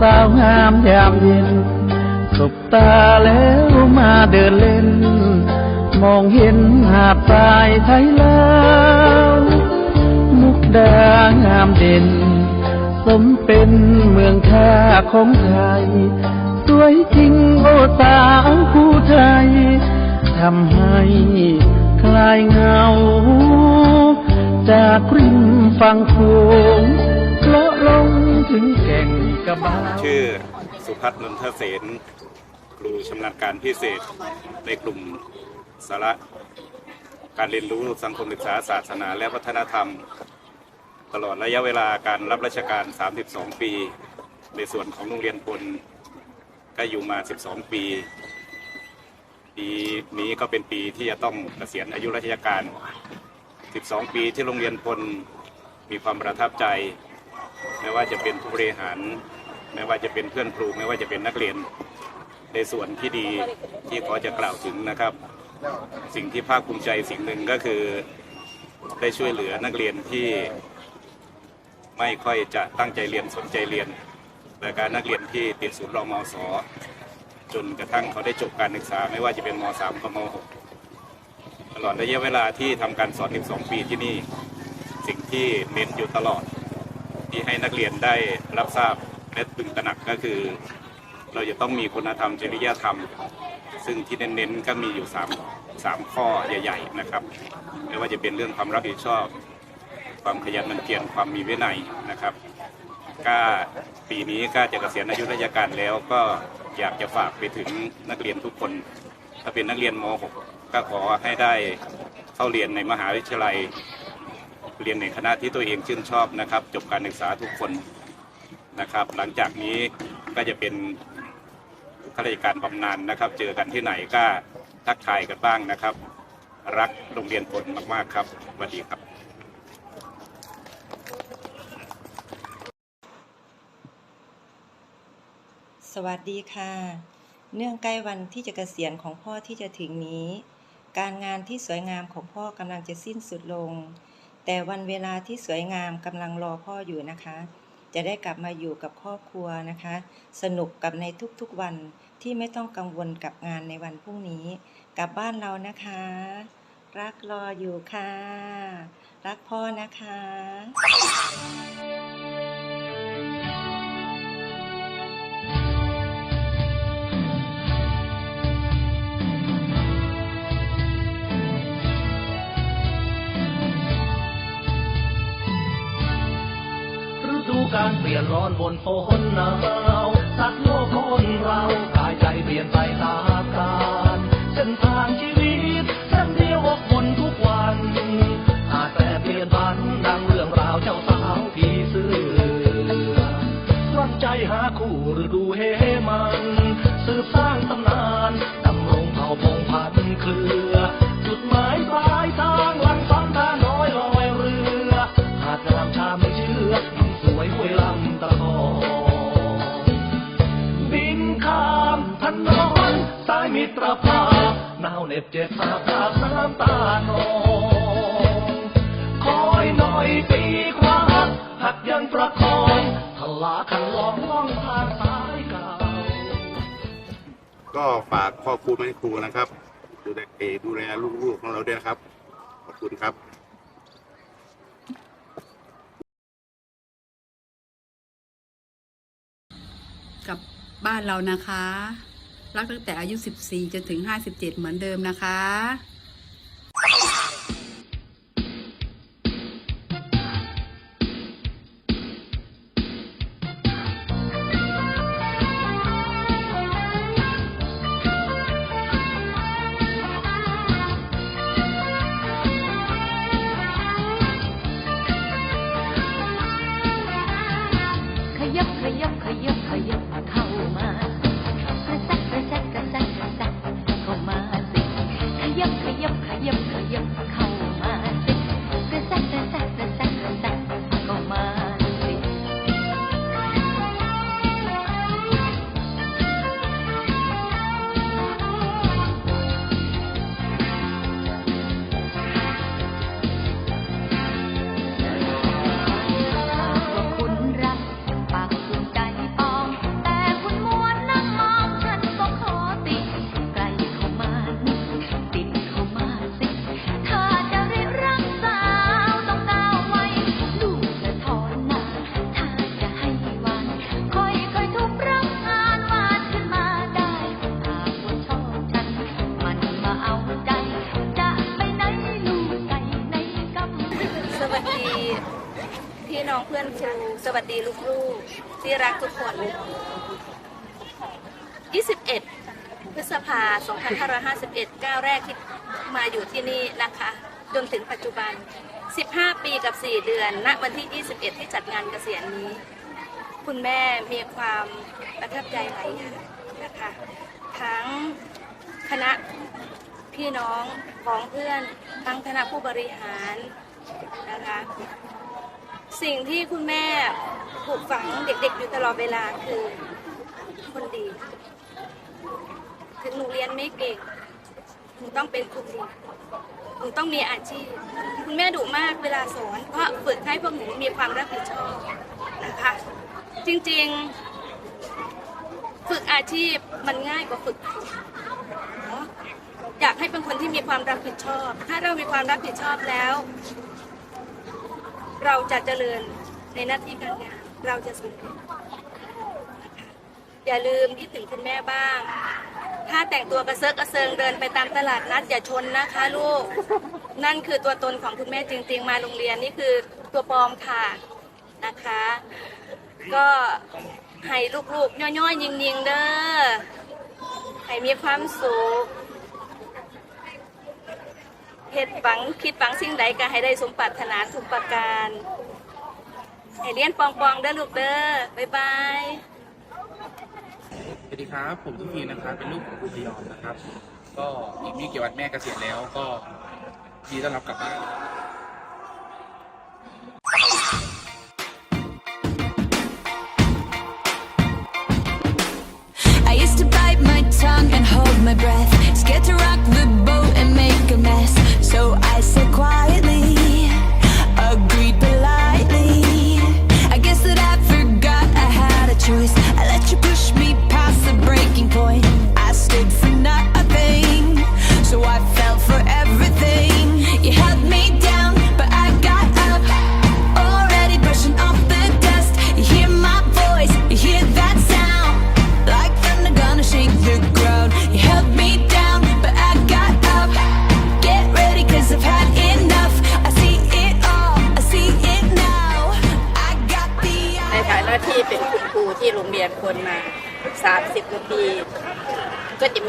สาวงามยามเย็น สบตาแล้วมาเดินเล่น มองเห็นหาดทรายไทยลาวมุกดางามเด่น สมเป็นเมืองท่าของไทย สวยจริงโอสาวผู้ไทย ทำให้คลายเงา จากริมฝั่งโขง ชื่อสุพัฒน์นนทเสนครูชำนาญการพิเศษในกลุ่มสาระการเรียนรู้สังคมศึกษาศาสนา และวัฒนธรรม ตลอดระยะเวลาการรับราชการ 32 ปี ในส่วนของโรงเรียนพลก็อยู่มา 12 ปี ปีนี้ก็เป็นปีที่จะต้องเกษียณอายุราชการ 12 ปีที่โรงเรียนพลมีความประทับใจ ไม่ว่าจะเป็นผู้บริหาร ไม่ว่าจะเป็นเพื่อนครูไม่ว่าจะเป็นนักเรียนในส่วนที่ดีที่ขอจะกล่าวถึงนะครับ สิ่งที่ภาคภูมิใจสิ่งหนึ่งก็คือได้ช่วยเหลือนักเรียนที่ไม่ค่อยจะตั้งใจเรียนสนใจเรียน และการนักเรียนที่ติดศูนย์รอมศจนกระทั่งเขาได้จบการศึกษา ไม่ว่าจะเป็นม .3 กับม .6 ตลอดระยะเวลาที่ทำการสอน 12 ปีที่นี่ สิ่งที่เน้นอยู่ตลอดที่ให้นักเรียนได้รับทราบ และตึงตระหนักก็คือ เราจะต้องมีคุณธรรมจริยธรรม ซึ่งที่เน้นๆก็มีอยู่3 3ข้อใหญ่ ๆ นะครับไม่ว่าจะเป็นเรื่องความรับผิดชอบ ความขยันหมั่นเพียรความมีวินัยนะครับก็ปีนี้ก็จะเกษียณอายุราชการแล้วก็อยากจะฝากไปถึงนักเรียนทุกคน ถ้าเป็นนักเรียนม .6 ก็ขอให้ได้เข้าเรียนในมหาวิทยาลัย เรียนในคณะที่ตัวเองชื่นชอบนะครับ จบการศึกษาทุกคน นะครับ หลังจากนี้ก็จะเป็นข้าราชการบำนาญนะครับ เจอกันที่ไหนก็ทักทายกันบ้างนะครับ รักโรงเรียนผลมาก ๆ ครับสวัสดีครับสวัสดีค่ะ เนื่องใกล้วันที่จะเกษียณของพ่อที่จะถึงนี้ การงานที่สวยงามของพ่อกำลังจะสิ้นสุดลง แต่วันเวลาที่สวยงามกำลังรอพ่ออยู่นะคะ จะได้กลับมาอยู่กับครอบครัวนะคะ สนุกกับในทุกๆวันที่ไม่ต้องกังวลกับงานในวันพรุ่งนี้ กลับบ้านเรานะคะ รักรออยู่ค่ะ รักพ่อนะคะ การเปลี่ยนร้อนบนฝนหนาวสัตว์โลกคนเรากายใจเปลี่ยนไปตามกา บเจ็บสาบตาบน้ำตานองคอยหน่อยปีคว้าหักยังประคองทลาคันลองล่องผ่านสายเก่าก็ฝากพ่อครูแม่ครูนะครับ ดูแลเอดูแลลูกๆของเราด้วยนะครับ ขอบคุณครับกับบ้านเรานะคะ รักตั้งแต่อายุ 14 จนถึง 57 เหมือนเดิมนะคะ รักทุกคน 21 พฤษภา 2551 ก้าวแรกที่มาอยู่ที่นี่นะคะ จนถึงปัจจุบัน 15 ปีกับ 4 เดือน ณ วันที่ 21 ที่จัดงานเกษียณนี้ คุณแม่มีความประทับใจหลายอย่างนะคะ ทั้งคณะพี่น้องของเพื่อน ทั้งคณะผู้บริหารนะคะ สิ่งที่คุณแม่ปลูกฝังเด็กๆอยู่ตลอดเวลาคือคนดี ถึงหนูเรียนไม่เก่งหนูต้องเป็นคนดีหนูต้องมีอาชีพ คุณแม่ดุมากเวลาสอนเพราะฝึกให้พวกหนูมีความรับผิดชอบนะคะ จริงๆ ฝึกอาชีพมันง่ายกว่าฝึกอยากให้เป็นคนที่มีความรับผิดชอบ ถ้าเรามีความรับผิดชอบแล้ว เราจะเจริญในหน้าที่การงาน เราจะสำเร็จอย่าลืมคิดถึงคุณแม่บ้าง ถ้าแต่งตัวกระเซิกกระเซิงเดินไปตามตลาดนัดอย่าชนนะคะลูก นั่นคือตัวตนของคุณแม่จริง ๆ มาโรงเรียนนี่คือตัวปลอมค่ะนะคะ ก็ให้ลูกๆย่อยๆยิงๆเด้อให้มีความสุข เหตุฝังคิดฝังสิ่งใดก็ให้ได้สมปรารถนาทุกประการให้เรียนปองๆเด้อลูกเด้อบ๊ายบายสวัสดีครับ ผมทุกทีนะครับ เป็นลูกของคุณพยอมนะครับ ก็อีกไม่กี่วันแม่เกษียณแล้วก็ยินดีต้อนรับกลับบ้าน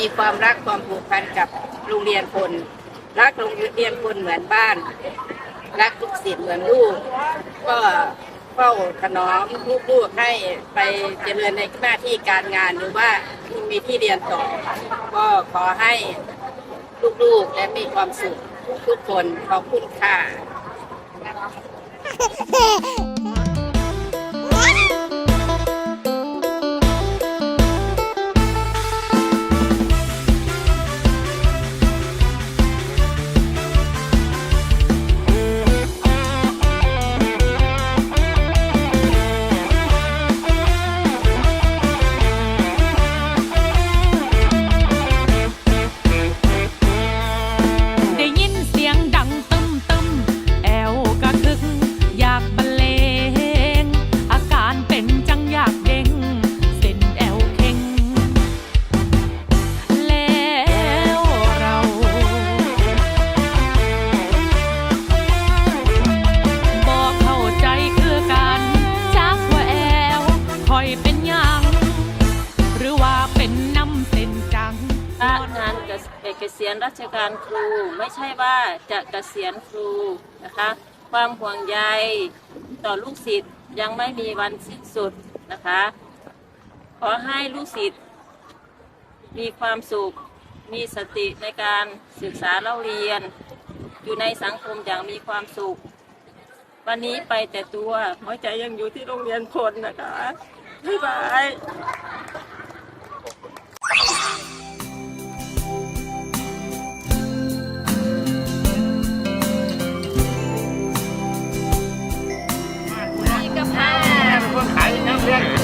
มีความรักความผูกพันกับโรงเรียนคนรักโรงเรียนคนเหมือนบ้าน รักทุกศิษย์เหมือนลูก ก็เฝ้าถนอมลูกๆให้ไปเจริญในหน้าที่การงานหรือว่ามีที่เรียนต่อ ก็ขอให้ลูกๆและมีความสุขทุกคนขอบคุณค่ะ เกษียณราชการครู ไม่ใช่ว่าจะเกษียณครูนะคะความห่วงใยต่อลูกศิษย์ยังไม่มีวันสิ้นสุดนะคะ ขอให้ลูกศิษย์มีความสุข มีสติในการศึกษาเล่าเรียน อยู่ในสังคมอย่างมีความสุข วันนี้ไปแต่ตัวหัวใจยังอยู่ที่โรงเรียนคนนะคะบ๊ายบาย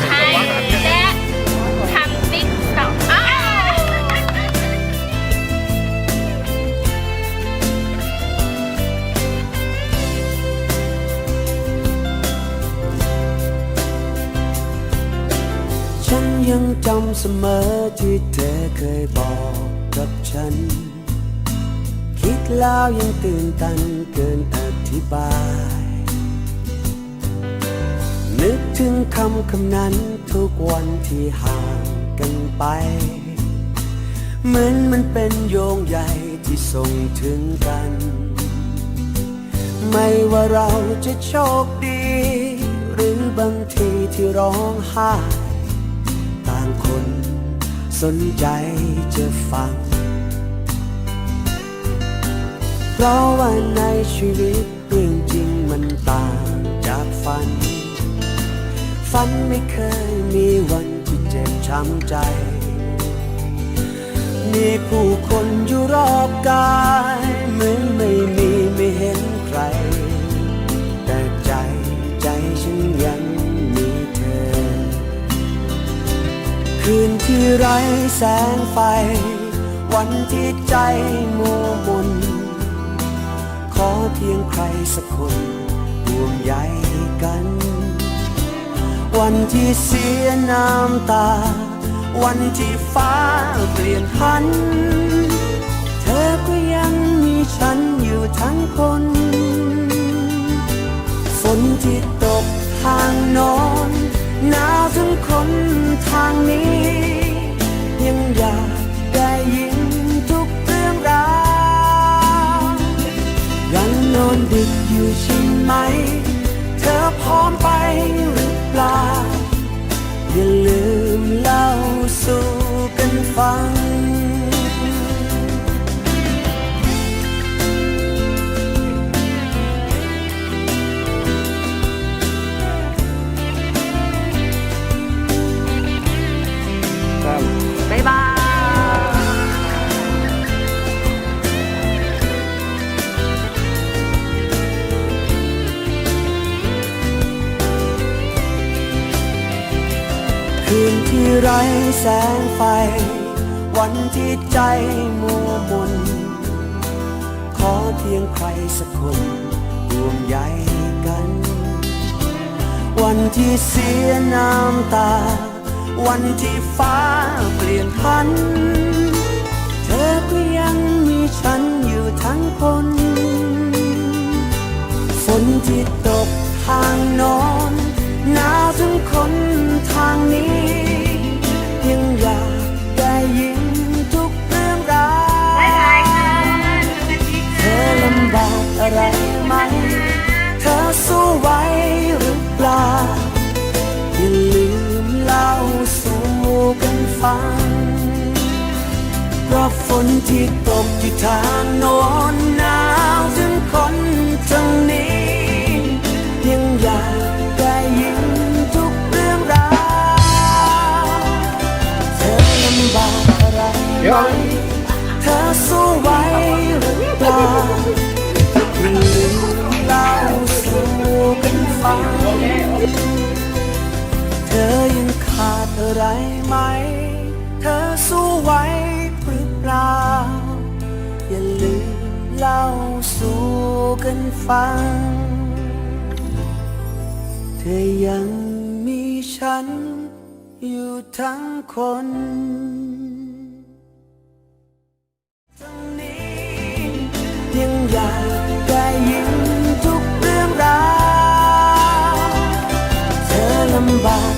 ใช้และทำติ๊กต็อกอ้าวฉันยังจำเสมอที่เธอเคยบอกกับฉัน คิดแล้วยังตื่นตันเกินอธิบาย นึกถึงคำคำนั้นทุกวันที่ห่างกันไป เหมือนมันเป็นโยงใยที่ส่งถึงกัน ไม่ว่าเราจะโชคดี หรือบางทีที่ร้องไห้ต่างคนสนใจจะฟัง เพราะว่าในชีวิตเรื่องจริงมันต่างจากฝัน ฝันไม่เคยมีวันที่เจ็บช้ำใจ มีผู้คนอยู่รอบกายเหมือนไม่มีไม่เห็นใคร แต่ใจใจฉันยังมีเธอ คืนที่ไร้แสงไฟ วันที่ใจมัวมน ขอเพียงใครสักคนห่วงใยกัน วันที่เสียน้ำตา วันที่ฟ้าเปลี่ยนพัน เธอก็ยังมีฉันอยู่ทั้งคน ฝนที่ตกทางโนอนหนาวทั้งคนทางนี้ ยังอยากได้ยินทุกเรื่องราวยังนอนดึกอยู่ใช่ไหม เธอพร้อมไปหรือ ปลา อย่าลืมเล่าสู่กันฟัง แสงไฟ วันที่ใจมัวมน ขอเพียงใครสักคนห่วงใยกัน วันที่เสียน้ำตา วันที่ฟ้าเปลี่ยนพัน เธอก็ยังมีฉันอยู่ทั้งคนฝนที่ตกทางนอนหนาวทั้งคนทางนี้ อะไรไหม เธอสู้ไหวหรือเปล่า อย่าลืมเล่าสู่กันฟัง เพราะฝนที่ตกที่ทางโน้นหนาวถึงคนทางนี้ ยังอยากได้ยินทุกเรื่องราวเธอลำบากอะไรไหมเธอสู้ไหวหรือเปล่าอย่า กันเธอยังขาดอะไรไหม เธอสู้ไหวหรือเปล่า อย่าลืมเล่าสู่กันฟัง เธอยังมีฉัน อยู่ทั้งคนยังอยากได้ยิน